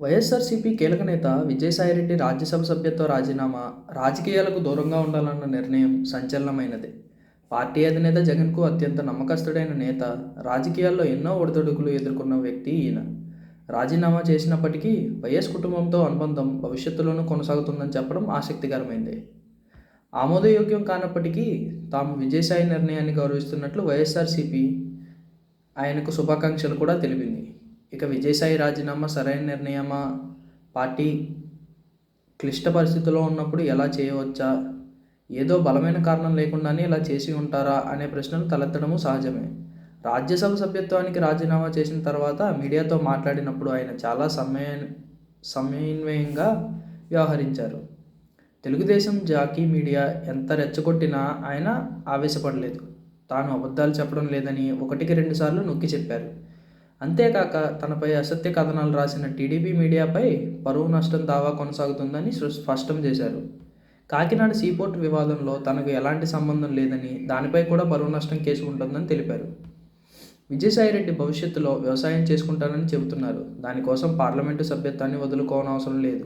వైఎస్ఆర్సీపీ కీలక నేత విజయసాయిరెడ్డి రాజ్యసభ సభ్యత్వ రాజీనామా రాజకీయాలకు దూరంగా ఉండాలన్న నిర్ణయం సంచలనమైనది. పార్టీ అధినేత జగన్కు అత్యంత నమ్మకస్తుడైన నేత రాజకీయాల్లో ఎన్నో ఒడిదొడుకులు ఎదుర్కొన్న వ్యక్తి ఈయన. రాజీనామా చేసినప్పటికీ వైఎస్ కుటుంబంతో అనుబంధం భవిష్యత్తులోనూ కొనసాగుతుందని చెప్పడం ఆసక్తికరమైంది. ఆమోదయోగ్యం కానప్పటికీ తాము విజయసాయి నిర్ణయాన్ని గౌరవిస్తున్నట్లు వైఎస్ఆర్సీపీ ఆయనకు శుభాకాంక్షలు కూడా తెలిపింది. ఇక విజయసాయి రాజీనామా సరైన నిర్ణయమా? పార్టీ క్లిష్ట పరిస్థితుల్లో ఉన్నప్పుడు ఎలా చేయవచ్చా? ఏదో బలమైన కారణం లేకుండానే ఇలా చేసి ఉంటారా? అనే ప్రశ్నలు తలెత్తడము సహజమే. రాజ్యసభ సభ్యత్వానికి రాజీనామా చేసిన తర్వాత మీడియాతో మాట్లాడినప్పుడు ఆయన చాలా సమయ సమన్వయంగా వ్యవహరించారు. తెలుగుదేశం జాకీ మీడియా ఎంత రెచ్చగొట్టినా ఆయన ఆవేశపడలేదు. తాను అబద్ధాలు చెప్పడం లేదని ఒకటికి రెండుసార్లు నొక్కి చెప్పారు. అంతేకాక తనపై అసత్య కథనాలు రాసిన టీడీపీ మీడియాపై పరువు నష్టం దావా కొనసాగుతుందని స్పష్టం చేశారు. కాకినాడ సీపోర్ట్ వివాదంలో తనకు ఎలాంటి సంబంధం లేదని దానిపై కూడా పరువు నష్టం కేసు ఉంటుందని తెలిపారు. విజయసాయిరెడ్డి భవిష్యత్తులో వ్యవసాయం చేసుకుంటానని చెబుతున్నారు. దానికోసం పార్లమెంటు సభ్యత్వాన్ని వదులుకోనవసరం లేదు.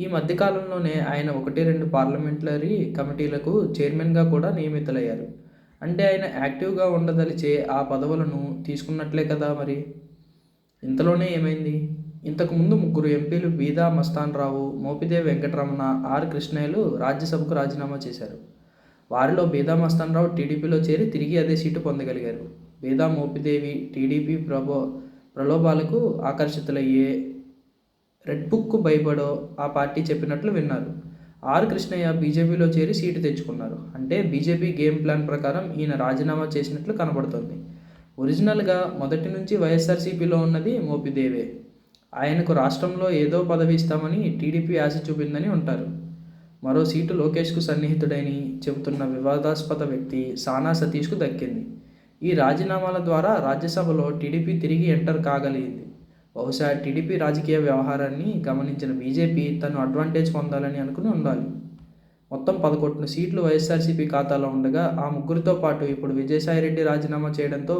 ఈ మధ్యకాలంలోనే ఆయన ఒకటి రెండు పార్లమెంటరీ కమిటీలకు చైర్మన్గా కూడా నియమితులయ్యారు. అంటే ఆయన యాక్టివ్గా ఉండదలిచే ఆ పదవులను తీసుకున్నట్లే కదా మరి? ఇంతలోనే ఏమైంది? ఇంతకుముందు ముగ్గురు ఎంపీలు బీదా మస్తాన్ రావు మోపిదేవి వెంకటరమణ ఆర్ కృష్ణయ్యలు రాజ్యసభకు రాజీనామా చేశారు. వారిలో బీదా మస్తాన్ రావు టీడీపీలో చేరి తిరిగి అదే సీటు పొందగలిగారు. బీదా మోపిదేవి టీడీపీ ప్రభో ప్రలోభాలకు ఆకర్షితులయ్యే రెడ్ బుక్ భయపడో ఆ పార్టీ చెప్పినట్లు విన్నారు. ఆర్ కృష్ణయ్య బీజేపీలో చేరి సీటు తెచ్చుకున్నారు. అంటే బీజేపీ గేమ్ ప్లాన్ ప్రకారం ఈయన రాజీనామా చేసినట్లు కనబడుతోంది. ఒరిజినల్గా మొదటి నుంచి వైఎస్ఆర్సీపీలో ఉన్నది మోపిదేవే. ఆయనకు రాష్ట్రంలో ఏదో పదవి ఇస్తామని టీడీపీ ఆశ చూపిందని ఉంటారు. మరో సీటు లోకేష్కు సన్నిహితుడని చెబుతున్న వివాదాస్పద వ్యక్తి సానా సతీష్కు దక్కింది. ఈ రాజీనామాల ద్వారా రాజ్యసభలో టీడీపీ తిరిగి ఎంటర్ కాగలిగింది. బహుశా టీడీపీ రాజకీయ వ్యవహారాన్ని గమనించిన బీజేపీ తను అడ్వాంటేజ్ పొందాలని అనుకుని ఉండాలి. మొత్తం పదకొండు సీట్లు వైఎస్ఆర్సీపీ ఖాతాలో ఉండగా ఆ ముగ్గురితో పాటు ఇప్పుడు విజయసాయిరెడ్డి రాజీనామా చేయడంతో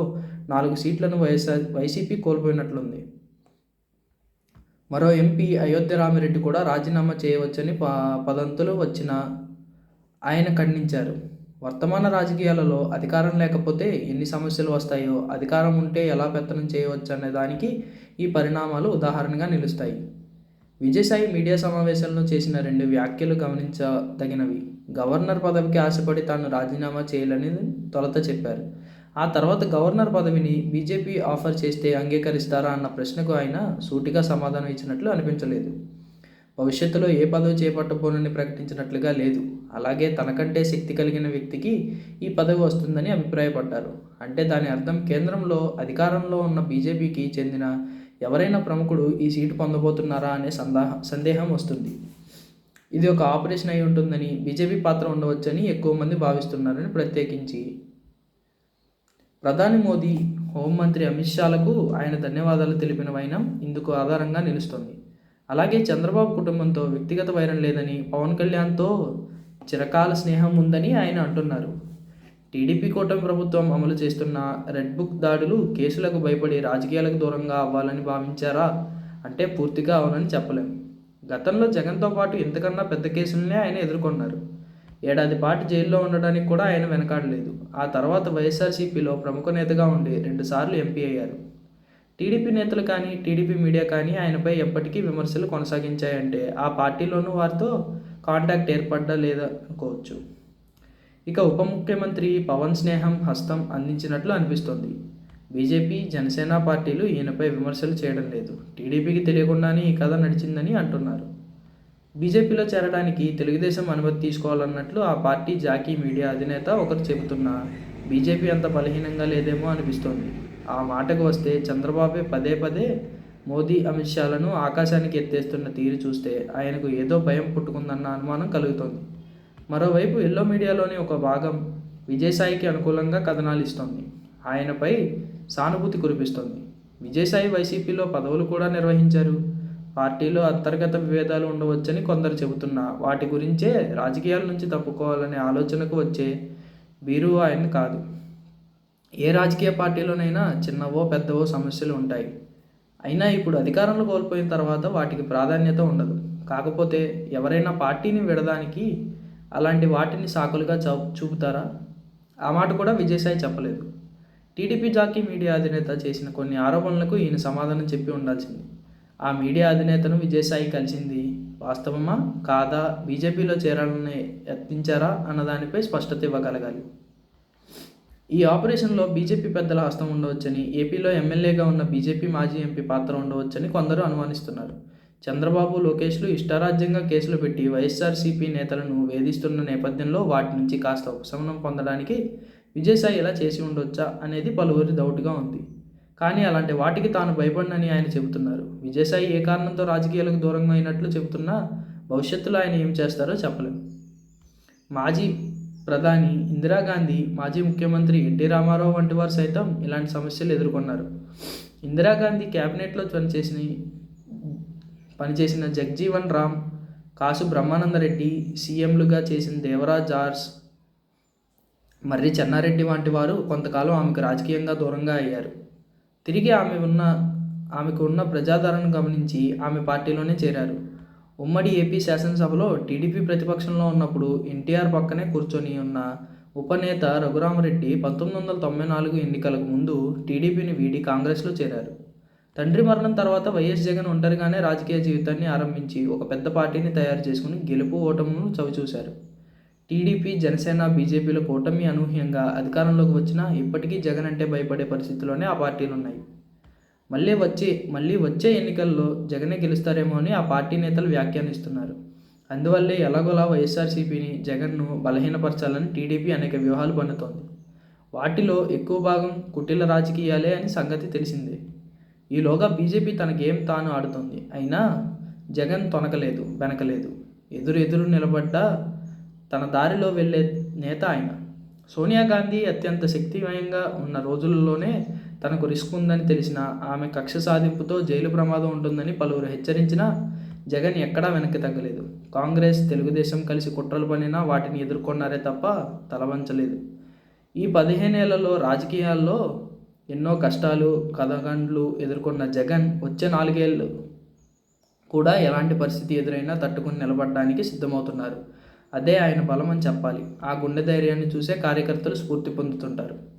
నాలుగు సీట్లను వైఎస్ఆర్ వైసీపీ కోల్పోయినట్లుంది. మరో ఎంపీ అయోధ్య రామిరెడ్డి కూడా రాజీనామా చేయవచ్చని ప పదంతులు వచ్చిన ఆయన ఖండించారు. వర్తమాన రాజకీయాలలో అధికారం లేకపోతే ఎన్ని సమస్యలు వస్తాయో అధికారం ఉంటే ఎలా పెత్తనం చేయవచ్చు అనే దానికి ఈ పరిణామాలు ఉదాహరణగా నిలుస్తాయి. విజయసాయి మీడియా సమావేశంలో చేసిన రెండు వ్యాఖ్యలు గమనించదగినవి. గవర్నర్ పదవికి ఆశపడి తాను రాజీనామా చేయాలని తొలత చెప్పారు. ఆ తర్వాత గవర్నర్ పదవిని బీజేపీ ఆఫర్ చేస్తే అంగీకరిస్తారా అన్న ప్రశ్నకు ఆయన సూటిగా సమాధానం ఇచ్చినట్లు అనిపించలేదు. భవిష్యత్తులో ఏ పదవి చేపట్టబోనని ప్రకటించినట్లుగా లేదు. అలాగే తనకంటే శక్తి కలిగిన వ్యక్తికి ఈ పదవి వస్తుందని అభిప్రాయపడ్డారు. అంటే దాని అర్థం కేంద్రంలో అధికారంలో ఉన్న బీజేపీకి చెందిన ఎవరైనా ప్రముఖుడు ఈ సీటు పొందబోతున్నారా అనే సందేహ సందేహం వస్తుంది. ఇది ఒక ఆపరేషన్ అయి ఉంటుందని బీజేపీ పాత్ర ఉండవచ్చని ఎక్కువ మంది భావిస్తున్నారని ప్రత్యేకించి. ప్రధాని మోదీ హోంమంత్రి అమిత్ షాలకు ఆయన ధన్యవాదాలు తెలిపిన వైనం ఇందుకు ఆధారంగా నిలుస్తుంది. అలాగే చంద్రబాబు కుటుంబంతో వ్యక్తిగత వైరం లేదని పవన్ కళ్యాణ్తో చిరకాల స్నేహం ఉందని ఆయన అంటున్నారు. టీడీపీ కూటమి ప్రభుత్వం అమలు చేస్తున్న రెడ్ బుక్ దాడులు కేసులకు భయపడి రాజకీయాలకు దూరంగా అవ్వాలని భావించారా? అంటే పూర్తిగా అవునని చెప్పలేం. గతంలో జగన్తో పాటు ఇంతకన్నా పెద్ద కేసులనే ఆయన ఎదుర్కొన్నారు. ఏడాది పాటు జైల్లో ఉండడానికి కూడా ఆయన వెనకాడలేదు. ఆ తర్వాత వైఎస్ఆర్సీపీలో ప్రముఖ నేతగా ఉండి రెండుసార్లు ఎంపీ అయ్యారు. టీడీపీ నేతలు కానీ టీడీపీ మీడియా కానీ ఆయనపై ఎప్పటికీ విమర్శలు కొనసాగించాయంటే ఆ పార్టీలోనూ వారితో కాంటాక్ట్ ఏర్పడ్డా లేదా అనుకోవచ్చు. ఇక ఉప ముఖ్యమంత్రి పవన్ స్నేహం హస్తం అందించినట్లు అనిపిస్తోంది. బీజేపీ జనసేన పార్టీలు ఈయనపై విమర్శలు చేయడం లేదు. టీడీపీకి తెలియకుండానే ఈ కథ నడిచిందని అంటున్నారు. బీజేపీలో చేరడానికి తెలుగుదేశం అనుమతి తీసుకోవాలన్నట్లు ఆ పార్టీ జాకీ మీడియా అధినేత ఒకరు చెబుతున్నా బీజేపీ అంత బలహీనంగా లేదేమో అనిపిస్తోంది. ఆ మాటకు వస్తే చంద్రబాబే పదే పదే మోదీ అమిత్ షాలను ఆకాశానికి ఎత్తేస్తున్న తీరు చూస్తే ఆయనకు ఏదో భయం పుట్టుకుందన్న అనుమానం కలుగుతోంది. మరోవైపు ఎల్లో మీడియాలోని ఒక భాగం విజయసాయికి అనుకూలంగా కథనాలు ఇస్తోంది. ఆయనపై సానుభూతి కురిపిస్తోంది. విజయసాయి వైసీపీలో పదవులు కూడా నిర్వహించారు. పార్టీలో అంతర్గత విభేదాలు ఉండవచ్చని కొందరు చెబుతున్నా వాటి గురించే రాజకీయాల నుంచి తప్పుకోవాలనే ఆలోచనకు వచ్చే బీరు ఆయన కాదు. ఏ రాజకీయ పార్టీలోనైనా చిన్నవో పెద్దవో సమస్యలు ఉంటాయి. అయినా ఇప్పుడు అధికారంలో కోల్పోయిన తర్వాత వాటికి ప్రాధాన్యత ఉండదు. కాకపోతే ఎవరైనా పార్టీని విడడానికి అలాంటి వాటిని సాకులుగా చూ చూపుతారా? ఆ మాట కూడా విజయసాయి చెప్పలేదు. టీడీపీ జాకీ మీడియా అధినేత చేసిన కొన్ని ఆరోపణలకు ఈయన సమాధానం చెప్పి ఉండాల్సింది. ఆ మీడియా అధినేతను విజయసాయి కలిసింది వాస్తవమా? కాదా? బీజేపీలో చేరాలని యత్నించారా? అన్న దానిపై స్పష్టత ఇవ్వగలగాలి. ఈ ఆపరేషన్లో బీజేపీ పెద్దల హస్తం ఉండవచ్చని ఏపీలో ఎమ్మెల్యేగా ఉన్న బీజేపీ మాజీ ఎంపీ పాత్ర ఉండవచ్చని కొందరు అనుమానిస్తున్నారు. చంద్రబాబు లోకేష్లు ఇష్టారాజ్యంగా కేసులు పెట్టి వైఎస్ఆర్సీపీ నేతలను వేధిస్తున్న నేపథ్యంలో వాటి నుంచి కాస్త ఉపశమనం పొందడానికి విజయసాయి ఇలా చేసి ఉండొచ్చా అనేది పలువురి డౌట్గా ఉంది. కానీ అలాంటి వాటికి తాను భయపడినని ఆయన చెబుతున్నారు. విజయసాయి ఏ కారణంతో రాజకీయాలకు దూరంగా అయినట్లు చెబుతున్నా భవిష్యత్తులో ఆయన ఏం చేస్తారో చెప్పలేం. మాజీ ప్రధాని ఇందిరాగాంధీ మాజీ ముఖ్యమంత్రి ఎన్టీ రామారావు వంటి వారు సైతం ఇలాంటి సమస్యలు ఎదుర్కొన్నారు. ఇందిరాగాంధీ క్యాబినెట్లో పనిచేసిన పనిచేసిన జగ్జీవన్ రామ్ కాసు బ్రహ్మానందరెడ్డి సీఎంలుగా చేసిన దేవరాజ్ జార్జ్ మర్రి చెన్నారెడ్డి వంటి వారు కొంతకాలం ఆమెకు రాజకీయంగా దూరంగా అయ్యారు. తిరిగి ఆమె ఉన్న ఆమెకు ఉన్న ప్రజాదరణను గమనించి ఆమె పార్టీలోనే చేరారు. ఉమ్మడి ఏపీ శాసనసభలో టీడీపీ ప్రతిపక్షంలో ఉన్నప్పుడు ఎన్టీఆర్ పక్కనే కూర్చొని ఉన్న ఉపనేత రఘురామరెడ్డి పంతొమ్మిది వందల తొంభై నాలుగు ఎన్నికలకు ముందు టీడీపీని వీడి కాంగ్రెస్లో చేరారు. తండ్రి మరణం తర్వాత వైఎస్ జగన్ ఒంటరిగానే రాజకీయ జీవితాన్ని ఆరంభించి ఒక పెద్ద పార్టీని తయారు చేసుకుని గెలుపు ఓటమును చవిచూశారు. టీడీపీ జనసేన బీజేపీల కూటమి అనూహ్యంగా అధికారంలోకి వచ్చినా ఇప్పటికీ జగన్ అంటే భయపడే పరిస్థితిలోనే ఆ పార్టీలు ఉన్నాయి మళ్ళీ వచ్చే మళ్ళీ వచ్చే ఎన్నికల్లో జగనే గెలుస్తారేమో అని ఆ పార్టీ నేతలు వ్యాఖ్యానిస్తున్నారు. అందువల్లే ఎలాగోలా వైఎస్ఆర్సీపీని జగన్ను బలహీనపరచాలని టీడీపీ అనేక వ్యూహాలు పన్నుతోంది. వాటిలో ఎక్కువ భాగం కుటిల రాజకీయాలే అని సంగతి తెలిసిందే. ఈలోగా బీజేపీ తన గేమ్ తాను ఆడుతోంది. అయినా జగన్ తొనకలేదు వెనకలేదు ఎదురెదురు నిలబడ్డ తన దారిలో వెళ్ళే నేత ఆయన. సోనియా గాంధీ అత్యంత శక్తిమయంగా ఉన్న రోజుల్లోనే తనకు రిస్క్ ఉందని తెలిసిన ఆమె కక్ష సాధింపుతో జైలు ప్రమాదం ఉంటుందని పలువురు హెచ్చరించినా జగన్ ఎక్కడా వెనక్కి తగ్గలేదు. కాంగ్రెస్ తెలుగుదేశం కలిసి కుట్రలు పనినా వాటిని ఎదుర్కొన్నారే తప్ప తలవంచలేదు. ఈ పదిహేనేళ్ళలో రాజకీయాల్లో ఎన్నో కష్టాలు కథగండ్లు ఎదుర్కొన్న జగన్ వచ్చే నాలుగేళ్ళు కూడా ఎలాంటి పరిస్థితి ఎదురైనా తట్టుకుని నిలబడడానికి సిద్ధమవుతున్నారు. అదే ఆయన బలమని చెప్పాలి. ఆ గుండె ధైర్యాన్ని చూసే కార్యకర్తలు స్ఫూర్తి పొందుతుంటారు.